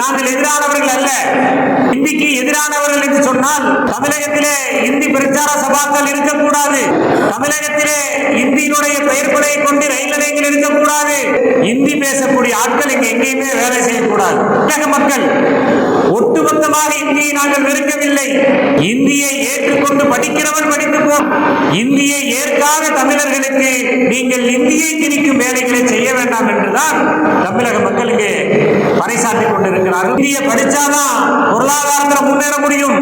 நாங்கள் எதிரானவர்கள் அல்ல. இந்திக்கு எதிரானவர்கள் என்று சொன்னால் தமிழகத்திலே இந்தி பிரச்சார சபாக்கள் இருக்கக்கூடாது. தமிழகத்திலே இந்தியினுடைய பெயர் கொண்டு ரயில் நிலையங்கள் இருக்கக்கூடாது. இந்தி பேசக்கூடிய ஆட்கள் இங்க எங்கேயுமே வேலை செய்யக்கூடாது. தமிழக மக்கள் ஒட்டுமொத்தமாக இந்தியை நாங்கள் வெறுக்கவில்லை. இந்தியை ஏற்றுக்கொண்டு படிக்கிறவன் இந்தியை ஏற்காத தமிழர்களுக்கு நீங்கள் இந்தியை திணிக்கும் வேலைகளை செய்ய வேண்டாம் என்றுதான் தமிழக மக்களுக்கு இங்கே கொண்டிருக்கிறார்கள். இந்திய படிச்சாதான் பொருளாதாரத்தில் முன்னேற முடியும்.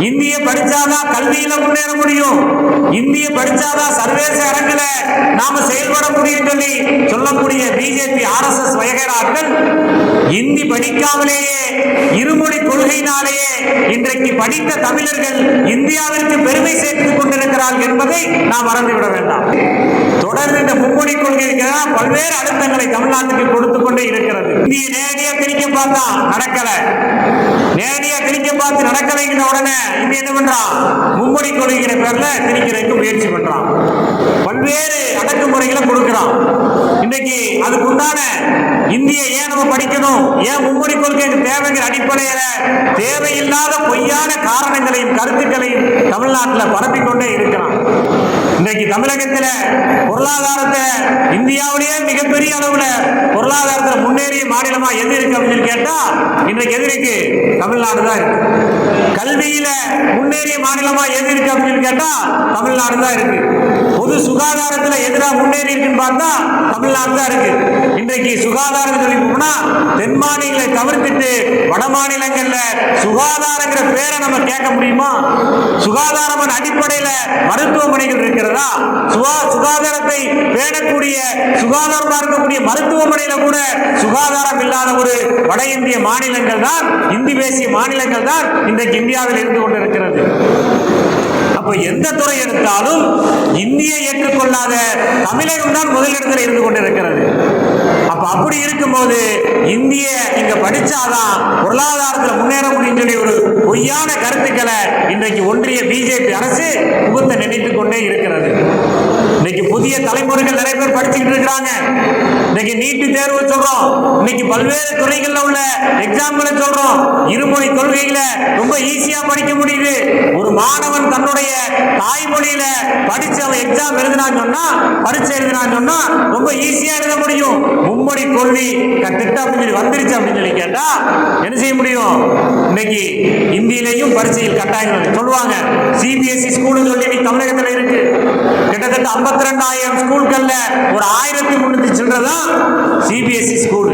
இந்திய படிச்சாதான் கல்வியில முன்னேற முடியும். இந்திய படிச்சாதான் சர்வதேச அரங்கில நாம செயல்பட முடியும் சொல்லி சொல்லக்கூடிய பிஜேபி ஆர்எஸ்எஸ் வகைராக்கள் இந்தி படிக்காமலேயே இருமொழி கொள்கையினாலேயே இன்றைக்கு படித்த தமிழர்கள் இந்தியாவிற்கு பெருமை சேர்த்துக் கொண்டிருக்கிறார்கள் என்பதை நாம் மறந்துவிட வேண்டாம். தொடர்ந்து இந்த மும்மொழி கொள்கைக்கு பல்வேறு அழுத்தங்களை தமிழ்நாட்டுக்கு கொடுத்து கொண்டே இருக்கிறது. இந்திய நேரடியா திணிக்க பார்த்தா நடக்கல. நேரடியா திணிக்க பார்த்து நடக்கலைங்கிற உடனே இந்திய என்ன பண்றான்? மும்மொழி கொள்கைங்கிற பேர்ல திணிக்கிறதுக்கு முயற்சி பண்றான். பல்வேறு அடக்குமுறைகளை கொடுக்கிறான். இன்னைக்கு அதுக்கு உண்டான இந்திய ஏன் நம்ம படிக்கணும்? ஏன் மும்மொழி கொள்கை தேவைங்கிற அடிப்படையில தேவையில்லாத பொய்யான காரணங்களையும் கருத்துக்களையும் தமிழ்நாட்டில் பரப்பிக்கொண்டே இருக்கலாம் இன்னைக்கு தமிழகத்துல பொருளாதாரத்தை இந்தியாவிலேயே மிகப்பெரிய அளவுல பொருளாதாரத்தில் முன்னேறிய மாநிலமா எது இருக்கு அப்படின்னு கேட்டால் கேட்டா இன்றைக்கு எது இருக்கு தமிழ்நாடு தான் இருக்கு. கல்வியில முன்னேறிய மாநிலமா எது இருக்கு அப்படின்னு கேட்டால் கேட்டா தமிழ்நாடு தான் இருக்கு. பொது சுகாதாரத்துல எதிராக முன்னேறி இருக்குன்னு பார்த்தா தமிழ்நாடு தான் இருக்கு. இன்றைக்கு சுகாதாரம் சொல்லி போனா தென் மாநிலங்களை தவிர்த்துட்டு வட மாநிலங்கள்ல சுகாதாரங்கிற பேரை நம்ம கேட்க முடியுமா? சுகாதாரம் அடிப்படையில மருத்துவமனைகள் இருக்கிறதா? சுகா சுகாதாரத்தை பேணக்கூடிய சுகாதாரமா இருக்கக்கூடிய மருத்துவமனையில கூட சுகாதாரம் இல்லாத ஒரு வட இந்திய மாநிலங்கள் தான் இந்தி பேசிய மாநிலங்கள் தான் இன்றைக்கு இந்தியாவில் இருந்து கொண்டிருக்கிறது. அப்ப எந்த துறை எடுத்தாலும் இந்தியை ஏற்றுக்கொள்ளாத தமிழகம் தான் முதலிடத்தில் இருந்து கொண்டிருக்கிறது. அப்ப அப்படி இருக்கும்போது இந்திய இங்க படிச்சாதான் பொருளாதாரத்தில் முன்னேற முடியும் சொல்லி ஒரு பொய்யான கருத்துக்களை இன்றைக்கு ஒன்றிய பிஜேபி அரசு புகுத்த நினைத்துக் கொண்டே இருக்கிறது. இன்னைக்கு புதிய தலைமுறைகள் நிறைய பேர் படிச்சுக்கிட்டு இருக்கிறாங்க. இன்னைக்கு நீட்டு தேர்வு சொல்றோம். இன்னைக்கு பல்வேறு துறைகள்ல உள்ள எக்ஸாம்களை சொல்றோம். இருமொழி கொள்கையில ரொம்ப ஈஸியா படிக்க முடியுது. ஒரு மாணவன் தன்னுடைய தாய்மொழியில படிச்சு அவன் எக்ஸாம் எழுதினான்னு சொன்னா பரீட்சை எழுதினான்னு சொன்னா ரொம்ப ஈஸியா எழுத முடியும். மும்மொழி கொள்கை க- அப்படின்னு சொல்லி வந்துருச்சு அப்படின்னு சொல்லி கேட்டா என்ன செய்ய முடியும்? இன்னைக்கு இந்தியிலையும் பரிசையில் கட்டாயம் சொல்லுவாங்க. சிபிஎஸ்இ ஸ்கூல் சொல்லி தமிழகத்துல இருக்கு. கிட்டத்தட்ட 52 ரெண்டாயிரம் ஸ்கூல்கள்ல ஒரு ஆயிரத்தி முன்னூத்தி சில்லறதான் சிபிஎஸ்இ ஸ்கூல்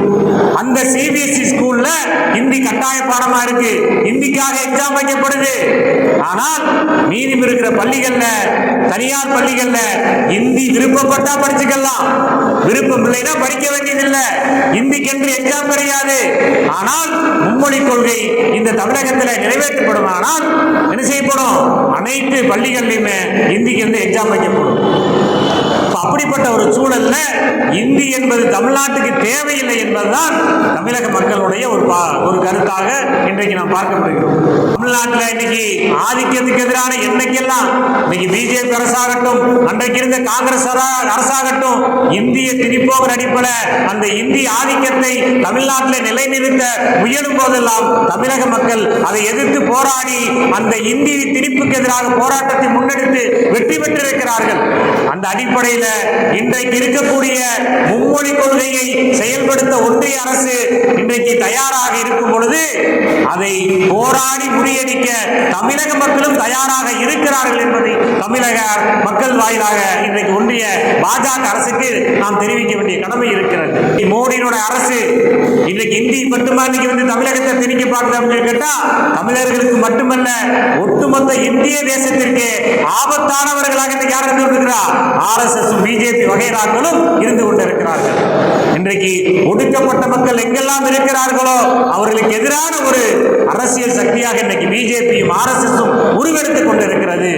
அந்த சிபிஎஸ்இ ஸ்கூல்ல ஹிந்தி கட்டாய பாடமா இருக்கு. ஹிந்திக்காக எக்ஸாம் வைக்கப்படுது. ஆனால் மீதி இருக்கிற பள்ளிகள்ல தனியார் பள்ளிகள்ல ஹிந்தி விருப்பப்பட்டா படிச்சுக்கலாம். விருப்பம் இல்லைன்னா படிக்க வேண்டியதில்லை. ஹிந்திக்கென்று எக்ஸாம் கிடையாது ஆனால் மும்மொழி கொள்கை இந்த தமிழகத்தில் நிறைவேற்றப்படுமானால் என்ன செய்யப்படும்? அனைத்து பள்ளிகள்லையுமே ஹிந்திக்கு வந்து எக்ஸாம் வைக்கப்படும். அப்படிப்பட்ட ஒரு சூழல்ல இந்தி என்பது தமிழ்நாட்டுக்கு தேவையில்லை என்பதுதான் தமிழக மக்களுடைய ஒரு பா- ஒரு கருத்தாக இன்றைக்கு நாம் பார்க்க தமிழ்நாட்டில் இன்னைக்கு ஆதிக்கத்துக்கு எதிரான என்னைக்கெல்லாம்? இன்னைக்கு பிஜேபி அரசாகட்டும் அன்றைக்கு இருந்த காங்கிரஸ் அரசாகட்டும் இந்திய திணிப்போவர் அடிப்படை அந்த இந்திய ஆதிக்கத்தை தமிழ்நாட்டில் நிலைநிறுத்த முயலும் போதெல்லாம் தமிழக மக்கள் அதை எதிர்த்து போராடி அந்த இந்தி திணிப்புக்கு எதிராக போராட்டத்தை முன்னெடுத்து வெற்றி பெற்றிருக்கிறார்கள். அந்த அடிப்படையில் இன்றைக்கு இருக்கக்கூடிய மும்மொழி கொள்கையை செயல்படுத்த ஒன்றிய அரசு இன்றைக்கு தயாராக இருக்கும் பொழுது அதை போராடி முறியடிக்க தமிழக மக்களும் தயாராக இருக்கிறார்கள் என்பதை தமிழக மக்கள் வாயிலாக இன்றைக்கு ஒன்றிய பாஜக அரசுக்கு நாம் தெரிவிக்க வேண்டிய கடமை இருக்கிறது. மோடியினோட அரசு இன்றைக்கு இந்தி மட்டுமா இன்னைக்கு வந்து தமிழகத்தை திணிக்க பார்க்குது அப்படின்னு கேட்டா தமிழர்களுக்கு மட்டுமல்ல ஒட்டுமொத்த இந்திய தேசத்திற்கு ஆபத்தானவர்களாக இன்னைக்கு யார் இருந்து கொண்டிருக்கிறார் ஆர்எஸ்எஸ் பிஜேபி வகைராக்களும் இருந்து கொண்டிருக்கிறார்கள். இன்றைக்கு ஒடுக்கப்பட்ட மக்கள் எங்கெல்லாம் இருக்கிறார்களோ அவர்களுக்கு எதிரான ஒரு அரசியல் சக்தியாக இன்னைக்கு பிஜேபியும் ஆர்எஸ்எஸும் உருவெடுத்துக் கொண்டிருக்கிறது.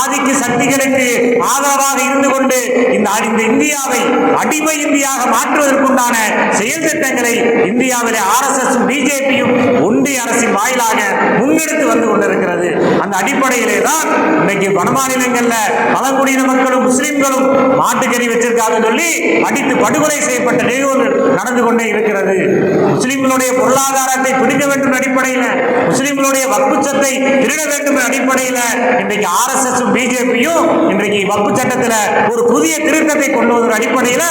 ஆதிக்க சக்திகளுக்கு ஆதரவாக இருந்து கொண்டு இந்த இந்த இந்தியாவை அடிமை இந்தியாக மாற்றுவதற்குண்டான செயல் திட்டங்களை இந்தியாவிலே ஆர்எஸ்எஸும் பிஜேபியும் ஒன்றிய அரசின் வாயிலாக முன்னெடுத்து வந்து கொண்டிருக்கிறது. அந்த அடிப்படையிலே தான் இன்னைக்கு வடமாநிலங்கள்ல பழங்குடியின மக்களும் முஸ்லிம்களும் மாட்டுக்கறி வச்சிருக்காங்க சொல்லி அடித்து படுகொலை செய்யப்பட்ட நிகழ்வுகள் நடந்து கொண்டே இருக்கிறது. முஸ்லிம்களுடைய பொருளாதாரத்தை பிடிக்க வேண்டும் அடிப்படையில் முஸ்லிம்களுடைய வக்பு சத்தை திருட வேண்டும் அடிப்படையில் இன்றைக்கு ஆர்எஸ்எஸ் பிஜேபியும் இன்றைக்கு வக்பு சட்டத்தில் ஒரு புதிய திருத்தத்தை கொண்டு வந்த அடிப்படையில்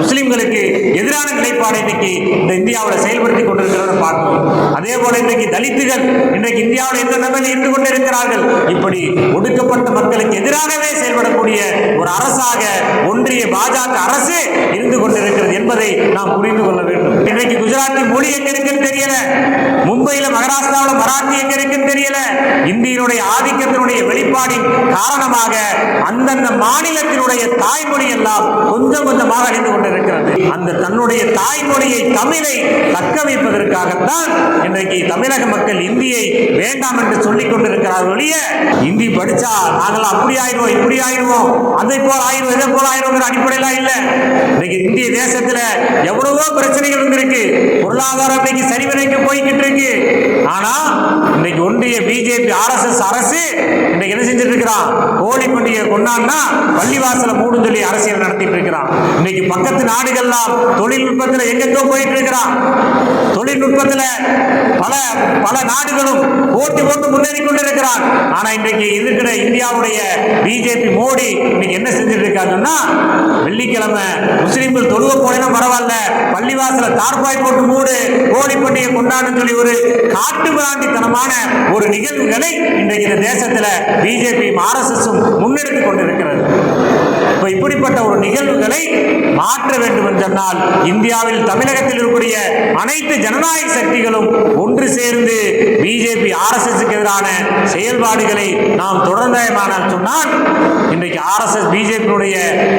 முஸ்லிம்களுக்கு எதிரான நிலைப்பாடு இன்னைக்கு இந்த இந்தியாவில் செயல்படுத்தி கொண்டிருக்கிறத பார்க்கிறோம். அதே போல இன்றைக்கு தலித்துகள் இன்றைக்கு இந்தியாவில் எந்த நிலைமையில் இருந்து கொண்டிருக்கிறார்கள் இப்படி ஒடுக்கப்பட்ட மக்களுக்கு எதிராகவே செயல்படக்கூடிய ஒரு அரசாக ஒன்றிய பாஜக அரசு இருந்து கொண்டிருக்கிறது என்பதை நாம் புரிந்து கொள்ள வேண்டும். இன்றைக்கு குஜராத்தில் மொழி எங்க இருக்குன்னு தெரியல. மும்பையில மகாராஷ்டிராவில் மராத்தி எங்க இருக்குன்னு தெரியல. இந்தியினுடைய ஆதிக்கத்தினுடைய வெளிப்பாடின் காரணமாக அந்தந்த மாநிலத்தினுடைய தாய்மொழி எல்லாம் கொஞ்சம் கொஞ்சமாக அழிந்து கொண்டிருக்கிறது. அந்த தன்னுடைய தாய்மொழியை தமிழை தக்க வைப்பதற்காகத்தான் இன்றைக்கு தமிழக மக்கள் இந்தியை வேண்டாம் என்று சொல்லிக் கொண்டிருக்கிறார்கள் ஒழிய இந்தி படிச்சா நாங்கள் அப்படி ஆயிடுவோம் இப்படி ஆயிடுவோம் அதை போல் ஆயிடுவோம் இதை போல் ஆயிடுவோங்கிற அடிப்படையில இல்லை. இன்னைக்கு இந்திய தேசத்துல எவ்வளவோ பிரச்சனைகள் இருந்திருக்கு. பொருளாதாரம் இன்னைக்கு சரிவினைக்கு போய்கிட்டு இருக்கு. ஆனா இன்னைக்கு ஒன்றிய பிஜேபி ஆர் எஸ் எஸ் அரசு இன்னைக்கு என்ன செஞ்சுட்டு இருக்கிறான் ஹோலி பண்டிகை கொண்டான்னா பள்ளிவாசல மூடும் சொல்லி அரசியல் நடத்திட்டு இருக்கிறான் இன்னைக்கு பக்கத்து நாடுகள்லாம் தொழில்நுட்பத்துல எங்கெங்கோ போயிட்டு இருக்கிறான் தொழில்நுட்பத்துல பல பல நாடுகளும் போட்டி போட்டு முன்னேறி கொண்டிருக்கிறான் ஆனா இன்றைக்கு இருக்கிற இந்தியாவுடைய பிஜேபி மோடி இன்னைக்கு என்ன செஞ்சுட்டு இருக்காங்கன்னா வெள்ளிக்கிழமை முஸ்லீம்கள் தொழுவ போனா பரவாயில்ல. பள்ளிவாசல தார்பாய் போட்டு மூடு. கோழி பண்டிகை கொண்டாடுன்னு சொல்லி ஒரு காட்டு பிராண்டித்தனமான ஒரு நிகழ்வுகளை இன்றைக்கு இந்த தேசத்துல பிஜேபியும் ஆர்எஸ்எஸும் முன்னெடுத்துக் கொண்டிருக்கிறது. இப்போ இப்படிப்பட்ட ஒரு நிகழ்வுகளை மாற்ற வேண்டும் என்று சொன்னால் இந்தியாவில் தமிழகத்தில் இருக்கக்கூடிய அனைத்து ஜனநாயக சக்திகளும் ஒன்று சேர்ந்து பிஜேபி ஆர்எஸ்எஸ்க்கு எதிரான செயல்பாடுகளை நாம் தொடர்ந்தாயமானால் சொன்னால் இன்றைக்கு ஆர்எஸ்எஸ் பிஜேபியுடைய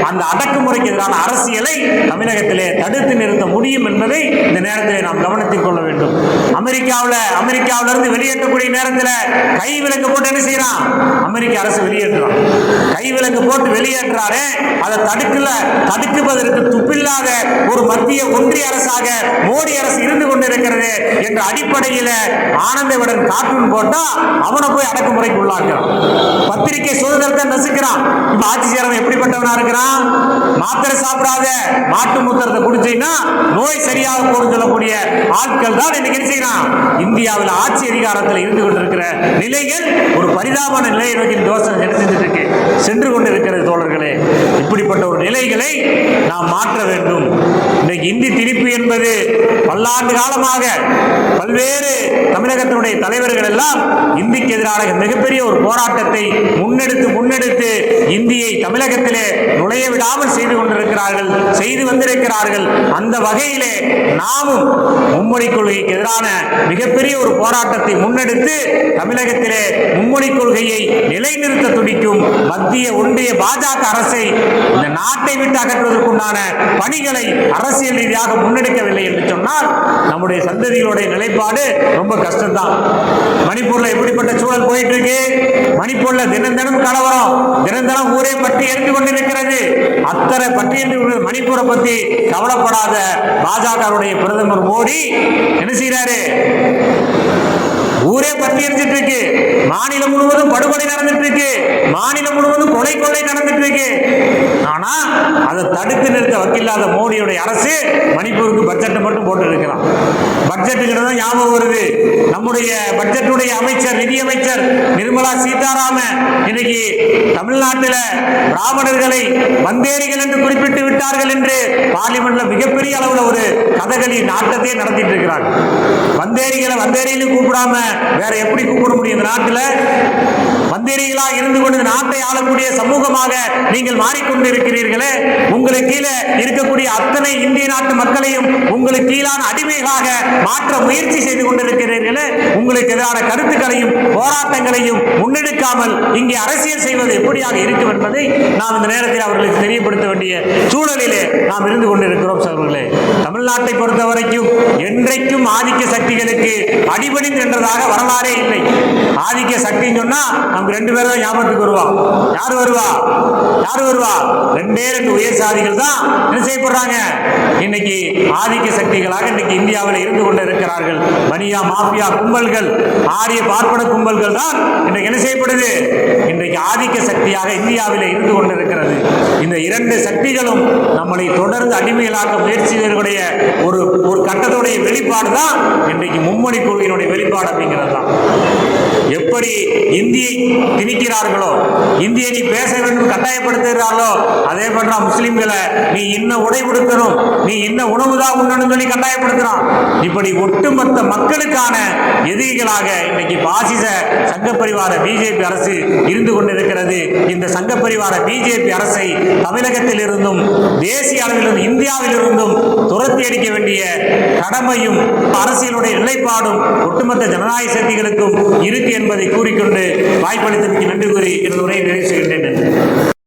அந்த அடக்குமுறைக்கு எதிரான அரசியலை தமிழகத்திலே தடுத்து நிறுத்த முடியும் என்பதை இந்த நேரத்தில் நாம் கவனத்தில் கொள்ள வேண்டும். அமெரிக்காவில் அமெரிக்காவில இருந்து வெளியேற்றக்கூடிய நேரத்தில் கை விலங்கு போட்டு என்ன செய்யறான்? அமெரிக்க அரசு வெளியேற்றுறான். கை விலங்கு போட்டு வெளியேற்றாரு அதை தடுக்கல தடுக்குவதற்கு துப்பில்லாத ஒரு மத்திய ஒன்றிய அரசாக மோடி அரசு இருந்து கொண்டிருக்கிறது என்ற அடிப்படையில் ஆனந்தவிடன் கார்ட்டூன் போட்டா அவனை போய் அடக்குமுறைக்கு உள்ளாக்குறான். பத்திரிகை சுதந்திரத்தை நசுக்கிறான். இப்ப ஆட்சி சேரவன் எப்படிப்பட்டவனா இருக்கிறான்? மாத்திரை சாப்பிடாத மாட்டு மூத்திரத்தை குடிச்சீங்கன்னா நோய் சரியாக போடும் சொல்லக்கூடிய ஆட்கள் தான் இன்னைக்கு செய்யறான்? இந்தியாவில் ஆட்சி அதிகாரத்தில் இருந்து கொண்டிருக்கிற நிலைகள் ஒரு பரிதாபமான நிலையை நோக்கி தோசை செஞ்சுட்டு இருக்கு. சென்று கொண்டிருக்கிறது தோழர்களே இப்படிப்பட்ட ஒரு நிலைகளை நாம் மாற்ற வேண்டும். இன்றைக்கு இந்தி திணிப்பு என்பது பல்லாண்டு காலமாக பல்வேறு தமிழகத்தினுடைய தலைவர்கள் எல்லாம் இந்திக்கு எதிரான மிகப்பெரிய ஒரு போராட்டத்தை முன்னெடுத்து முன்னெடுத்து இந்தியை தமிழகத்திலே நுழைய விடாமல் செய்து கொண்டிருக்கிறார்கள் செய்து வந்திருக்கிறார்கள். அந்த வகையிலே நாமும் மும்மொழி கொள்கைக்கு எதிரான மிகப்பெரிய ஒரு போராட்டத்தை முன்னெடுத்து தமிழகத்திலே மும்மொழி கொள்கையை நிலைநிறுத்த துடிக்கும் மத்திய ஒன்றிய பாஜக அரசை இந்த நாட்டை விட்டு அகற்றுவதற்குண்டான பணிகளை அரசியல் ரீதியாக முன்னெடுக்கவில்லை என்று சொன்னால் நம்முடைய சந்ததிகளுடைய நிலைப்பாடு ரொம்ப கஷ்டம்தான். மணிப்பூர்ல எப்படிப்பட்ட சூழல் போயிட்டு இருக்கு? மணிப்பூர்ல தினம் தினம் கலவரம் தினம் தினம் ஊரே பற்றி எரிந்து கொண்டிருக்கிறது. அத்தனை பற்றி எரிந்து மணிப்பூரை பத்தி கவலைப்படாத பாஜகவுடைய பிரதமர் மோடி என்ன செய்கிறாரு ஊரே பற்றி எரிஞ்சிட்டு இருக்கு மாநிலம் முழுவதும் படுகொலை நடந்துட்டு இருக்கு மாநிலம் முழுவதும் கொலை கொலை நடந்துட்டு இருக்கு ஆனா அதை தடுத்து நிறுத்த வக்கில்லாத மோடியுடைய அரசு மணிப்பூருக்கு பட்ஜெட்டை மட்டும் போட்டு இருக்கிறான் பட்ஜெட்டுங்கிறது தான் ஞாபகம் வருது. நம்முடைய பட்ஜெட்டுடைய அமைச்சர் நிதி அமைச்சர் நிர்மலா சீதாராமன் இன்னைக்கு தமிழ்நாட்டில் பிராமணர்களை வந்தேரிகள் என்று குறிப்பிட்டு விட்டார்கள் என்று பார்லிமெண்ட்ல மிகப்பெரிய அளவில் ஒரு கதகளி நாட்டத்தையே நடத்திட்டு இருக்கிறாங்க வந்தேரிகளை வந்தேரியிலும் கூப்பிடாம வேற எப்படி கூப்பிட முடியும் இந்த நாட்டில்? வந்தேரிகளாக இருந்து கொண்டு நாட்டை ஆளக்கூடிய சமூகமாக நீங்கள் மாறிக்கொண்டிருக்கிறீர்களே. உங்களுக்கு கீழே இருக்கக்கூடிய அத்தனை இந்திய நாட்டு மக்களையும் உங்களுக்கு கீழான அடிமைகளாக மாற்ற முயற்சி செய்து கொண்டிருக்கிறீர்களே. உங்களுக்கு எதிரான கருத்துக்களையும் போராட்டங்களையும் முன்னெடுக்காமல் இங்கே அரசியல் செய்வது எப்படியாக இருக்கும் என்பதை நாம் இந்த நேரத்தில் அவர்களுக்கு தெரியப்படுத்த வேண்டிய சூழலிலே நாம் இருந்து கொண்டிருக்கிறோம் சகோதரர்களே. தமிழ்நாட்டை பொறுத்த வரைக்கும் என்றைக்கும் ஆதிக்க சக்திகளுக்கு சக்திகளுக்கு அடிபணிந்து நின்றதாக வரலாறே இல்லை. ஆதிக்க சக்தின்னு சொன்னா நமக்கு ரெண்டு பேரும் தான் ஞாபகத்துக்கு வருவா. யார் வருவா? யார் வருவா? ரெண்டே ரெண்டு உயர் சாதிகள் தான் என்ன செய்யப்படுறாங்க? இன்னைக்கு ஆதிக்க சக்திகளாக இன்னைக்கு இந்தியாவில் இருந்து கொண்டு இருக்கிறார்கள் மாஃபியா கும்பல்கள் ஆரிய பார்ப்பன கும்பல்கள் தான் இன்றைக்கு என்ன செய்யப்படுது? இன்றைக்கு ஆதிக்க சக்தியாக இந்தியாவில் இருந்து கொண்டு இருக்கிறது இந்த இரண்டு சக்திகளும் நம்மளை தொடர்ந்து அடிமைகளாக்க முயற்சி செய்வதற்குடைய ஒரு ஒரு கட்டத்துடைய வெளிப்பாடு தான் இன்றைக்கு மும்மொழி கொள்கையினுடைய வெளிப்பாடு அப்படிங்கிறது தான். எப்படி இந்தியை திணிக்கிறார்களோ இந்தியை நீ பேச வேண்டும் கட்டாயப்படுத்துகிறார்களோ அதே போன்ற முஸ்லிம்களை நீ இன்ன உடை கொடுக்கணும் நீ இன்ன உணவு தான் உண்ணணும் சொல்லி கட்டாயப்படுத்துறான். இப்படி ஒட்டுமொத்த மக்களுக்கான எதிரிகளாக இன்னைக்கு பாசிச சங்க பரிவார பிஜேபி அரசு இருந்து கொண்டிருக்கிறது. இந்த சங்க பரிவார பிஜேபி அரசை தமிழகத்தில் இருந்தும் தேசிய அளவிலும் இந்தியாவில் இருந்தும் துரத்தி அடிக்க வேண்டிய கடமையும் அரசியலுடைய நிலைப்பாடும் ஒட்டுமொத்த ஜனநாயக சக்திகளுக்கும் இருக்கு என்பதை கூறிக்கொண்டு வாய்ப்பளித்தமைக்கு நன்றி கூறி எனது உரையை நிறைவு செய்கின்றேன்